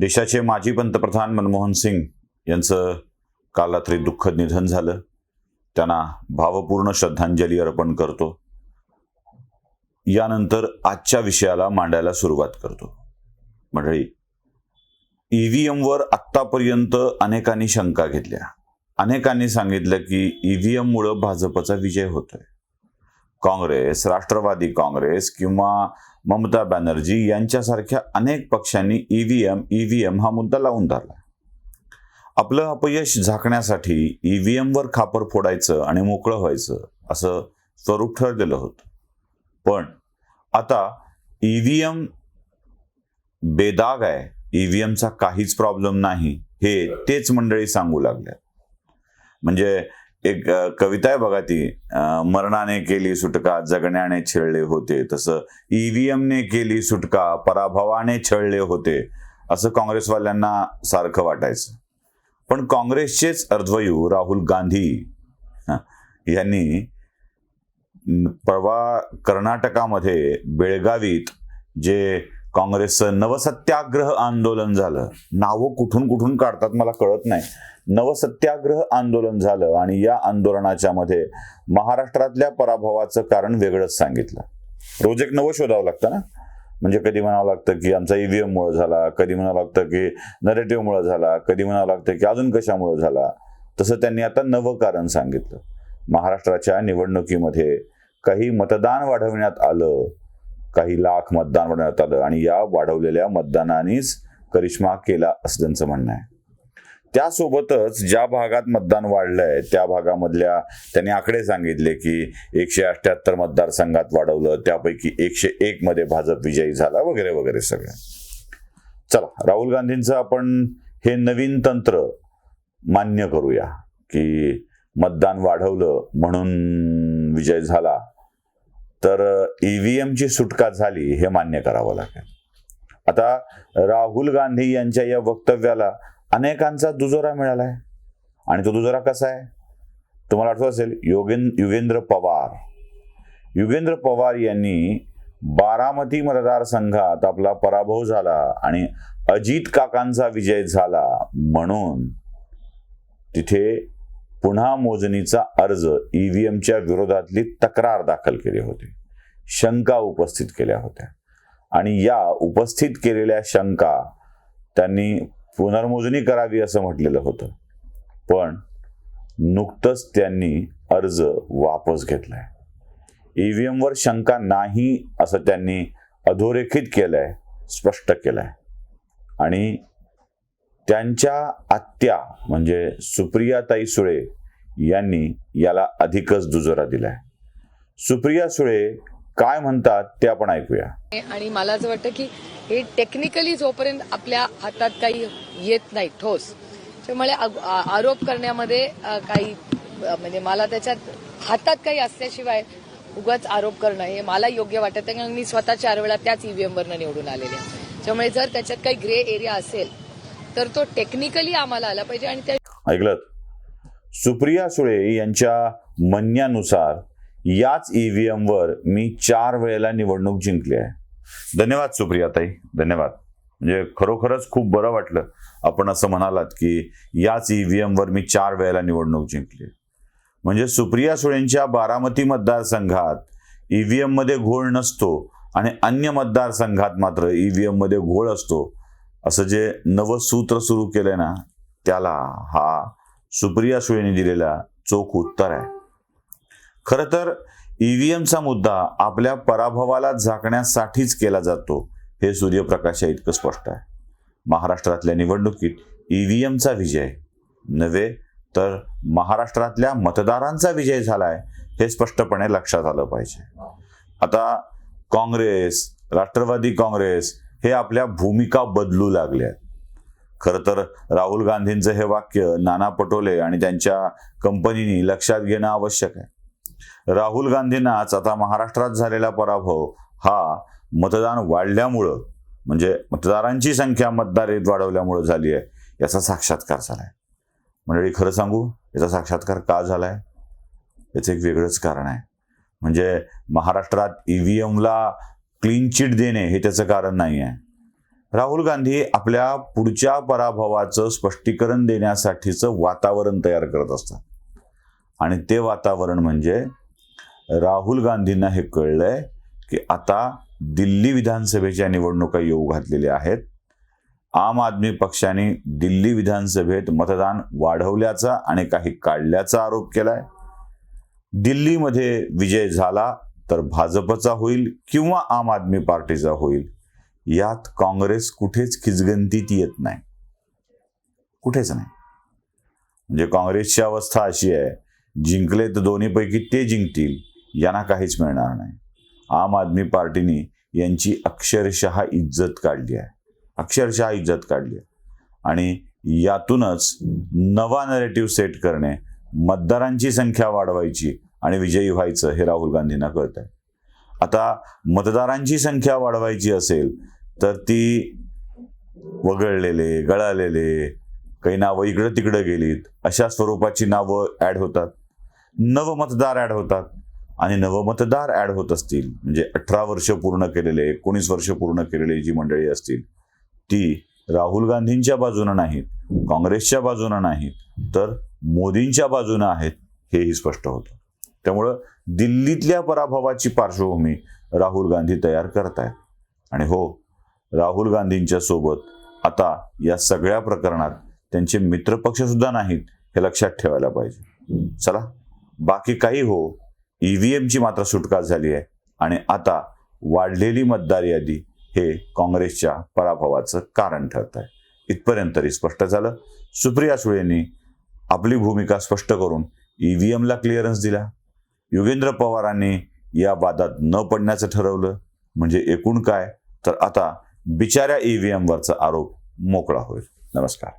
देशाचे माजी पंतप्रधान मनमोहन सिंग यांचं काल रात्री दुःखद निधन झालं. त्यांना भावपूर्ण श्रद्धांजली अर्पण करतो. यानंतर आजच्या विषयाला मांडायला सुरुवात करतो. मंडळी ईव्हीएमवर आत्तापर्यंत अनेकांनी शंका घेतल्या. अनेकांनी सांगितलं की ईव्हीएम मुळे भाजपचा विजय होतोय. काँग्रेस राष्ट्रवादी काँग्रेस किंवा ममता बॅनर्जी यांच्यासारख्या अनेक पक्षांनी ईव्हीएम ईव्हीएम हा मुद्दा लावून धरला. आपलं अपयश झाकण्यासाठी ईव्हीएमवर खापर फोडायचं आणि मोकळं व्हायचं असं स्वरूप ठरलेलं होतं. पण आता ईव्हीएम बेदाग आहे. ईव्हीएमचा काहीच प्रॉब्लेम नाही. हे तेच मंडळी सांगू लागल्या. म्हणजे एक कविता आहे बघा ती. मरणाने केली सुटका जगण्याने छेळले होते. तसं ईव्हीएमने केली सुटका पराभवाने छळले होते. असं काँग्रेसवाल्यांना सारखं वाटायचं. पण काँग्रेसचेच अर्धवयू राहुल गांधी यांनी प्रवा परवा कर्नाटकामध्ये बेळगावीत जे काँग्रेसचं नवसत्याग्रह आंदोलन झालं. नावं कुठून कुठून काढतात मला कळत नाही. नवसत्याग्रह आंदोलन झालं आणि या आंदोलनाच्या मध्ये महाराष्ट्रातल्या पराभवाचं कारण वेगळंच सांगितलं. रोज एक नवं शोधावं लागतं ना? म्हणजे कधी म्हणावं लागतं की आमचा ईव्हीएम मुळे झाला कधी म्हणावं लागतं की नरेटिव्ह मुळे झाला कधी म्हणावं लागतं की अजून कशामुळे झाला? तसं त्यांनी आता नवं कारण सांगितलं. महाराष्ट्राच्या निवडणुकीमध्ये काही मतदान वाढवण्यात आलं काही लाख मतदान वाढवण्यात आलं आणि या वाढवलेल्या मतदानानेच करिश्मा केला असं त्यांचं म्हणणं आहे. त्यासोबतच ज्या भागात मतदान वाढलंय त्या भागामधल्या त्यांनी आकडे सांगितले की एकशे अठ्याहत्तर मतदारसंघात वाढवलं त्यापैकी एकशे एक मध्ये भाजप विजयी झाला वगैरे वगैरे सगळं. चला राहुल गांधींचं आपण हे नवीन तंत्र मान्य करूया की मतदान वाढवलं म्हणून विजय झाला. तर ईव्हीएमची सुटका झाली हे मान्य करावं लागेल. आता राहुल गांधी यांच्या या वक्तव्याला अनेकांचा दुजोरा मिळाला आहे आणि तो दुजोरा कसा आहे? तुम्हाला आठवत असेल योगेन युगेंद्र पवार. युगेंद्र पवार यांनी बारामती मतदारसंघात आपला पराभव झाला आणि अजित काकांचा विजय झाला म्हणून तिथे पुन्हा मोजणीचा अर्ज ईव्हीएमच्या विरोधातली तक्रार दाखल केली होती. शंका उपस्थित केल्या होत्या. आणि या उपस्थित केलेल्या शंका त्यांनी पुनर्मोजणी करावी असं म्हटलेलं होतं. पण नुकतंच त्यांनी अर्ज वापस घेतलाय. ईव्हीएम वर शंका नाही असं त्यांनी अधोरेखित केलंय स्पष्ट केलंय. आणि त्यांच्या आत्या म्हणजे सुप्रियाताई सुळे यांनी याला अधिकच दुजोरा दिलाय. सुप्रिया सुळे काय म्हणतात ते आपण ऐकूया. आणि मला असं वाटतं की हे टेक्निकली जोपर्यंत आपल्या हातात काही येत नाही ठोस त्यामुळे आरोप करण्यामध्ये काही म्हणजे मला त्याच्यात हातात काही असल्याशिवाय उगाच आरोप करणं हे मला योग्य वाटत नाही. कारण मी स्वतः चार वेळा त्याच ईव्हीएम वरनं निवडून आलेले आहे. त्यामुळे जर त्याच्यात काही ग्रे एरिया असेल तर तो टेक्निकली आम्हाला आला पाहिजे आणि त्या ऐकलं सुप्रिया सुळे यांच्या म्हणण्यानुसार याच ईव्हीएम वर मी चार वेळेला निवडणूक जिंकली आहे. धन्यवाद सुप्रियाताई धन्यवाद. म्हणजे खरोखरच खूप बरं वाटलं आपण असं म्हणालात की याच ईव्हीएम वर मी चार वेळेला निवडणूक जिंकली म्हणजे सुप्रिया सुळेंच्या बारामती मतदारसंघात ईव्हीएममध्ये घोळ नसतो आणि अन्य मतदारसंघात मात्र ईव्हीएममध्ये घोळ असतो असं जे नवं सूत्र सुरू केलंय ना त्याला हा सुप्रिया सुळेंनी दिलेला चोख उत्तर आहे. खरं तर ईव्हीएमचा मुद्दा आपल्या पराभवाला झाकण्यासाठीच केला जातो हे सूर्यप्रकाशा इतकं स्पष्ट आहे. महाराष्ट्रातल्या निवडणुकीत ईव्हीएमचा विजय नव्हे तर महाराष्ट्रातल्या मतदारांचा विजय झालाय हे स्पष्टपणे लक्षात आलं पाहिजे. आता काँग्रेस राष्ट्रवादी काँग्रेस हे आपल्या भूमिका बदलू लागल्या आहेत. खरं तर राहुल गांधींचं हे वाक्य नाना पटोले आणि त्यांच्या कंपनीनी लक्षात घेणं आवश्यक आहे. राहुल गांधींनाच आता महाराष्ट्रात झालेला पराभव हा मतदान वाढल्यामुळं म्हणजे मतदारांची संख्या मतदारीत वाढवल्यामुळं झाली आहे याचा साक्षात्कार झालाय. मंडळी खरं सांगू याचा साक्षात्कार का झालाय? याचं एक वेगळंच कारण आहे. म्हणजे महाराष्ट्रात ईव्हीएमला क्लीन चिट देणे हे त्याचं कारण नाही आहे राहुल गांधी आपल्या पुढच्या पराभवाचं स्पष्टीकरण देण्यासाठीचं वातावरण तयार करत असतात. आणि ते वातावरण म्हणजे राहुल गांधींना हे कळलंय की आता दिल्ली विधानसभेच्या निवडणुका येऊ घातलेल्या आहेत. आम आदमी पक्षाने दिल्ली विधानसभेत मतदान वाढवल्याचा आणि काही काढल्याचा आरोप केलाय. दिल्लीमध्ये विजय झाला तर भाजपचा होईल किंवा आम आदमी पार्टीचा होईल. यात काँग्रेस कुठेच खिचगंतीत येत नाही. कुठेच नाही. म्हणजे काँग्रेसची अवस्था अशी आहे जिंकले तर दोन्हीपैकी ते जिंकतील यांना काहीच मिळणार नाही. आम आदमी पार्टीने यांची अक्षरशः इज्जत काढली आहे. अक्षरशः इज्जत काढली आहे. आणि यातूनच नवा नरेटिव्ह सेट करणे मतदारांची संख्या वाढवायची आणि विजयी व्हायचं हे राहुल गांधींना कळत आहे आता मतदारांची संख्या वाढवायची असेल तर ती वगळलेले गळालेले काही नावं इकडं तिकडं गेलीत अशा स्वरूपाची नावं ऍड होतात. नवमतदार ऍड होतात आणि नवमतदार ऍड होत असतील म्हणजे अठरा वर्ष पूर्ण केलेले एकोणीस वर्ष पूर्ण केलेली जी मंडळी असतील ती राहुल गांधींच्या बाजूनं नाहीत काँग्रेसच्या बाजूनं नाहीत तर मोदींच्या बाजूनं आहेत हेही स्पष्ट होतं. त्यामुळं दिल्लीतल्या पराभवाची पार्श्वभूमी राहुल गांधी तयार करतायत. आणि हो राहुल गांधींच्या सोबत आता या सगळ्या प्रकरणात त्यांचे मित्रपक्ष सुद्धा नाहीत हे लक्षात ठेवायला पाहिजे. चला बाकी काही हो ईव्हीएमची मात्र सुटका झाली आहे आणि आता वाढलेली मतदार यादी हे काँग्रेसच्या पराभवाचं कारण ठरत आहे इथपर्यंत तरी स्पष्ट झालं. सुप्रिया सुळेंनी आपली भूमिका स्पष्ट करून ईव्हीएमला क्लिअरन्स दिला. योगेंद्र पवारांनी या वादात न पडण्याचं ठरवलं. म्हणजे एकूण काय? तर आता बिचाऱ्या ईव्हीएमवरचा आरोप मोकळा होईल. नमस्कार.